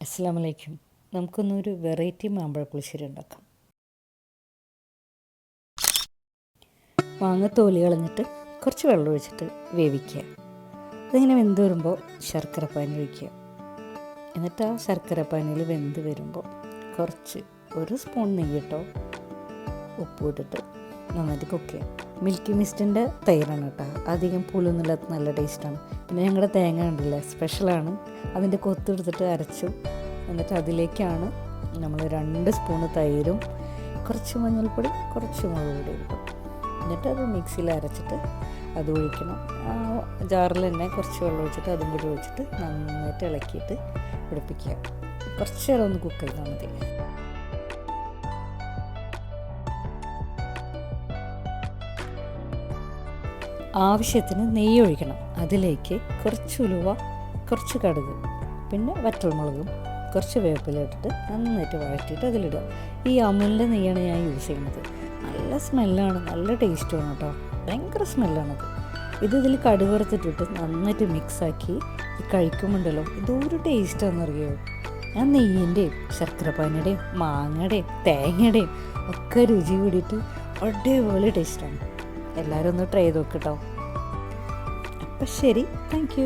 അസ്സാം വലൈക്കും നമുക്കൊന്നൊരു വെറൈറ്റി മാമ്പഴ പുളിശ്ശേരി ഉണ്ടാക്കാം. മാങ്ങ തോലി കളഞ്ഞിട്ട് കുറച്ച് വെള്ളം ഒഴിച്ചിട്ട് വേവിക്കുക. അതിങ്ങനെ വെന്ത് വരുമ്പോൾ ശർക്കര പാനി ഒഴിക്കുക. എന്നിട്ട് ആ ശർക്കര പാനിയിൽ വെന്ത് വരുമ്പോൾ കുറച്ച് ഒരു സ്പൂൺ നെയ്യിട്ടോ ഉപ്പ് ഇട്ടിട്ട് നന്നായിട്ട് കുക്ക് ചെയ്യാം മിൽക്കി മിസ്റ്റിന്റെ തൈരാണ് കേട്ടോ. അധികം പുളിന്നുള്ളത് നല്ല ടേസ്റ്റാണ്. പിന്നെ ഞങ്ങളുടെ തേങ്ങ ഉണ്ടല്ലേ സ്പെഷ്യലാണ്. അതിന്റെ കൊത്തെടുത്തിട്ട് അരച്ചു. എന്നിട്ട് അതിലേക്കാണ് നമ്മൾ രണ്ട് സ്പൂണ് തൈരും കുറച്ച് മഞ്ഞൾപ്പൊടി കുറച്ച് മുളക് പൊടി ഇടും എന്നിട്ട് അത് മിക്സിയിൽ അരച്ചിട്ട് അത് ഒഴിക്കണം. ജാറിൽ തന്നെ കുറച്ച് വെള്ളം ഒഴിച്ചിട്ട് അതും കൂടി ഒഴിച്ചിട്ട് നന്നായിട്ട് ഇളക്കിയിട്ട് പിടിപ്പിക്കുക. കുറച്ച് നേരം ഒന്ന് കുക്ക് ചെയ്താൽ മതി. ആവശ്യത്തിന് നെയ്യ് ഒഴിക്കണം അതിലേക്ക് കുറച്ച് ഉലുവ കുറച്ച് കടുക് പിന്നെ വറ്റൽമുളകും കുറച്ച് വേപ്പില ഇട്ടിട്ട് നന്നായിട്ട് വഴറ്റിയിട്ട് അതിലിടുക. ഈ അമുലിന്റെ നെയ്യാണ് ഞാൻ യൂസ് ചെയ്യുന്നത്. നല്ല സ്മെല്ലാണ് നല്ല ടേസ്റ്റുമാണ് കേട്ടോ. ഭയങ്കര സ്മെല്ലാണത് ഇത് ഇതിൽ കടുക് വറുത്തിട്ടിട്ട് നന്നായിട്ട് മിക്സാക്കി കഴിക്കുമ്പോണ്ടല്ലോ ഇതൊരു ടേസ്റ്റാണെന്നറിയോ ഞാൻ നെയ്യിന്റെയും ശർക്കരപ്പാനിയുടെയും മാങ്ങയുടെയും തേങ്ങയുടെയും ഒക്കെ രുചി കൂടിയിട്ട് അടിപൊളി ടേസ്റ്റാണ് എല്ലാവരും ഒന്ന് ട്രൈ ചെയ്ത് നോക്കട്ടോ അപ്പം ശരി. താങ്ക്